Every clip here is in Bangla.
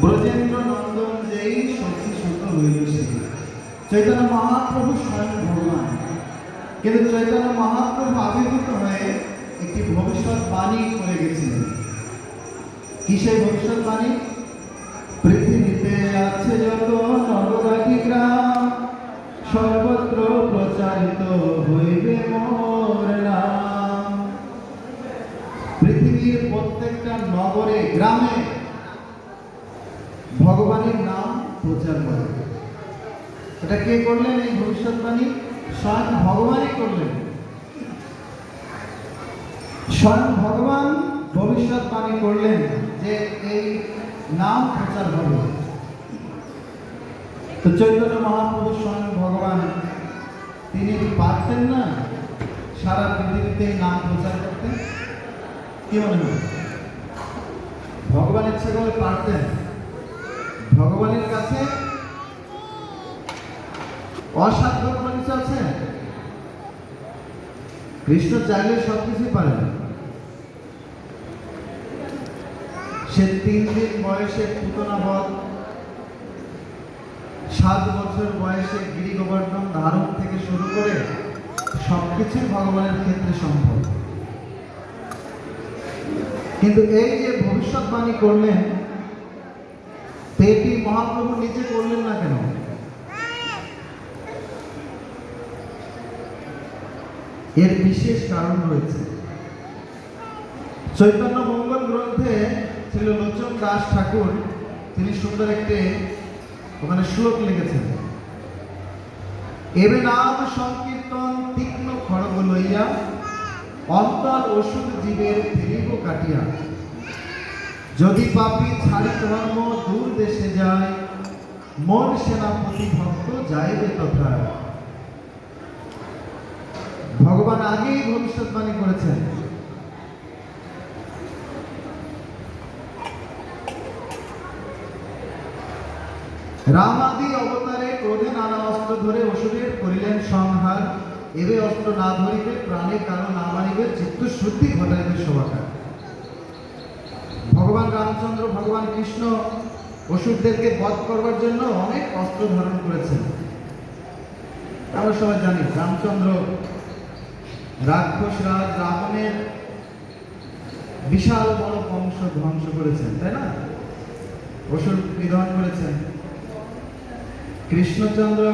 ব্রজেন্দ্র নন্দন যেই সখী সুত হইল সেই চৈতন্য মহাপ্রভু স্বয়ং ভগবান। কিন্তু চৈতন্য মহাপ্রভু আবির্ভূত হয়ে একটি ভবিষ্যৎ বাণী করে গেছিলেন। কিসে ভবিষ্যৎ বাণী? পৃথিবীতে আছে যত নবগাটি গ্রাম, সর্বত্র প্রচারিত হইবে মোর নাম। পৃথিবীর প্রত্যেকটা নগরে, গ্রামে ভগবানের নাম প্রচার করে এটা কে করলেন এই ভবিষ্যৎবাণী? স্বয়ং ভগবানই করলেন। স্বয়ং ভগবান ভবিষ্যৎবাণী করলেন যে এই নাম প্রচার হবে। তো চৈতন্য মহাপ্রভু স্বয়ং ভগবান, তিনি পারতেন না সারা পৃথিবীতে নাম প্রচার করতে? কি মনে হয়? ভগবান ইচ্ছে করে পারতেন। ভগবানের কাছে অসাধ্য কোনো কিছু আছে। কৃষ্ণ চাইলে সব কিছুই পারেন সে তিন দিন বয়সে পুতনা বধ সাত বছর বয়সে গিরি গোবর্ধন ধারণ থেকে শুরু করে সবকিছুই ভগবানের ক্ষেত্রে সম্ভব। কিন্তু এই যে ভবিষ্যৎবাণী করলেন এটি মহাপ্রভু নিজে করলেন না কেন? এর বিশেষ কারণ রয়েছে। চৈতন্য মঙ্গল গ্রন্থে ছিল লোচন দাস ঠাকুর, তিনি সুন্দর একটি ওখানে শ্লোক লিখেছেন। এবে নাম সংকীর্তন তীক্ষ্ণ খড়গ লইয়া, অন্তর ওষুধ জীবের ফেলিব কাটিয়া। যদি পাপি ছাড়ি ধর্ম দূর দেশে যায়, মন সেনাপতি ভক্ত যাইবে তথা ভগবান আগেই ভবিষ্যৎবাণী করেছেন। রামাদি অবতারে ক্রোধে নানা অস্ত্র ধরে অসুরের করিলেন সংহার। এবে অস্ত্র না ধরিবে, প্রাণে কারও না মারিবে চিত্ত শুদ্ধি ঘটাইবে সবাকার ভগবান রামচন্দ্র, ভগবান কৃষ্ণ অসুরদেরকে বধ করবার জন্য অনেক অস্ত্র ধারণ করেছেন। আমরা সবাই জানি, রামচন্দ্র রাক্ষস রাজ রাবণের বিশাল বড় বংশ ধ্বংস করেছেন, তাই না? অসুর নিধন করেছেন। কৃষ্ণচন্দ্র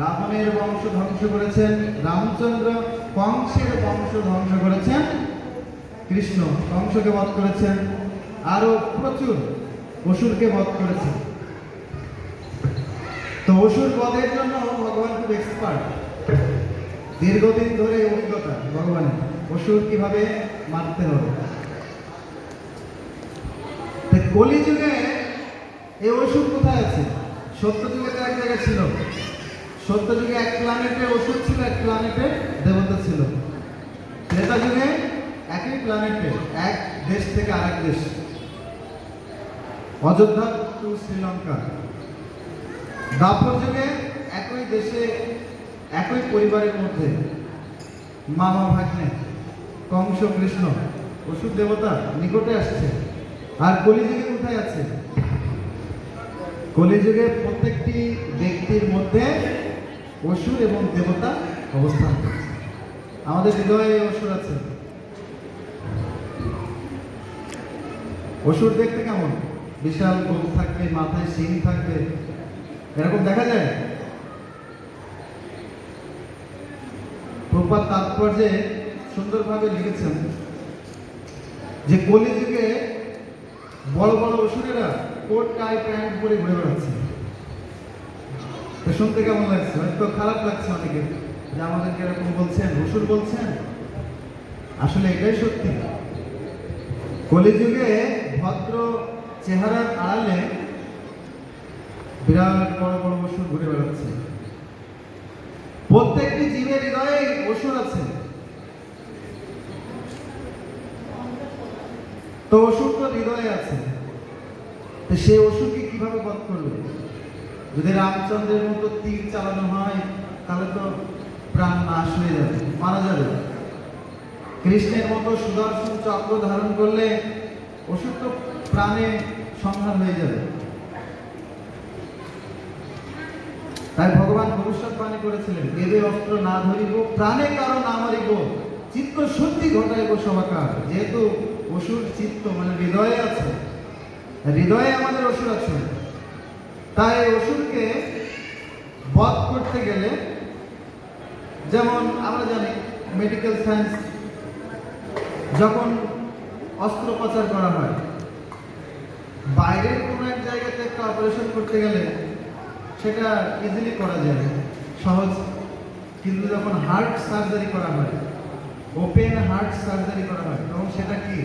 রাবণের বংশ ধ্বংস করেছেন, রামচন্দ্র কংসের বংশ ধ্বংস করেছেন, কৃষ্ণ কংসকে বধ করেছেন, আরও প্রচুর অসুরকে বধ করেছেন। তো অসুর বধের জন্য ভগবান খুব এক্সপার্ট দীর্ঘদিন ধরে অভিজ্ঞতা ভগবানের অসুর কীভাবে মারতে হবে? কলিযুগে এই অসুর কোথায় আছে? সত্য যুগে তো এক জায়গায় ছিল। সত্য যুগে এক প্ল্যানেটে অসুর ছিল, এক প্ল্যানেটে দেবতা ছিল। ত্রেতা যুগে একই প্ল্যানেটে এক দেশ থেকে আরেক দেশ। অযোধ্যা টু শ্রীলঙ্কা। দাপর যুগে একই দেশে একই পরিবারের মধ্যে মামা ভাগ্নে, কংস কৃষ্ণ, অসুর দেবতা নিকটে আসছে আর কলিযুগে কোথায় আছে। কলিযুগে প্রত্যেকটি ব্যক্তির মধ্যে অসুর এবং দেবতা অবস্থান আমাদের হৃদয়ে অসুর আছে। অসুর দেখতে কেমন? বিশাল গোপ থাকবে, মাথায় শিং থাকবে। এরকম দেখা যায়? প্রপাত তাৎপর্যে সুন্দরভাবে লিখেছেন যে কলিযুগে বড় বড় অসুরেরা কোট, টাই, প্যান্ট পরে ঘুরে বেড়াচ্ছে। তো শুনতে কেমন লাগছে? হয়তো খারাপ লাগছে অনেকে যে আমাদেরকে এরকম বলছেন, অসুর বলছেন। আসলে এটাই সত্যি। কলিযুগে ভদ্র চেহারার আড়ালে বিরাট বড় বড় অসুর ঘুরে বেড়াচ্ছে। প্রত্যেকটি জীবের হৃদয়ে অসুর আছে। তো অসুর তো হৃদয়ে আছে। তো সে অসুরকে কীভাবে বধ করবে? যদি রামচন্দ্রের মতো তীর চালানো হয়, তাহলে তো প্রাণ নাশ হয়ে যাবে, মারা যাবে। কৃষ্ণের মতো সুদর্শন চক্র ধারণ করলে ওষুধ তো প্রাণে সংহার হয়ে যাবে। তাই ভবিষ্যৎবাণী করেছিলেন দেবে অস্ত্র না ধরিব, প্রাণে কারও না মারিব, চিত্ত শুদ্ধি ঘটাইব সবাকার যেহেতু অসুর চিত্ত মানে হৃদয়ে আছে, হৃদয়ে আমাদের অসুর আছে। তাই অসুরকে বধ করতে গেলে, যেমন আমরা জানি মেডিকেল সায়েন্স যখন অস্ত্রোপচার করা হয়, বাইরের কোনো এক জায়গাতে একটা অপারেশন করতে গেলে সেটা ইজিলি করা যায়। সহজ। কিন্তু যখন হার্ট সার্জারি করা হয় ওপেন হার্ট সার্জারি করা হয়, তখন সেটা কি?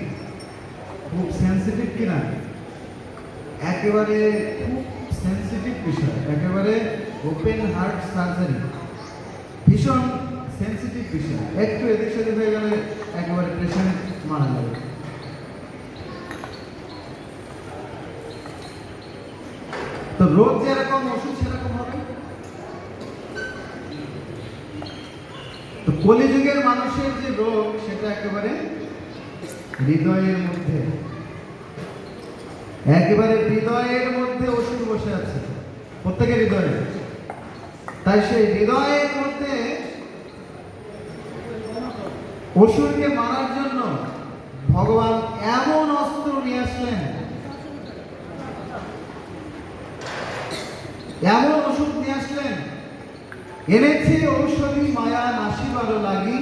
খুব সেন্সিটিভ কিনা একেবারে খুব সেন্সিটিভ বিষয়। একেবারে ওপেন হার্ট সার্জারি ভীষণ সেন্সিটিভ বিষয়। একটু এদিক সেদিক হয়ে গেলে একেবারে পেশেন্ট মারা যাবে। তো রোগ যেরকম ওষুধ, সেরকম হবে? তো কলিযুগের মানুষের যে রোগ, সেটা একেবারে হৃদয়ের মধ্যে, একেবারে হৃদয়ের মধ্যে ওষুধ বসে আছে। প্রত্যেকের হৃদয়ে। তাই সেই হৃদয়ের মধ্যে অসুরকে মারার জন্য ভগবান এমন অস্ত্র নিয়ে আসলেন এমন ওষুধ নিয়ে আসলেন। এনেছে ঔষধি মায়া নাসিবার লাগি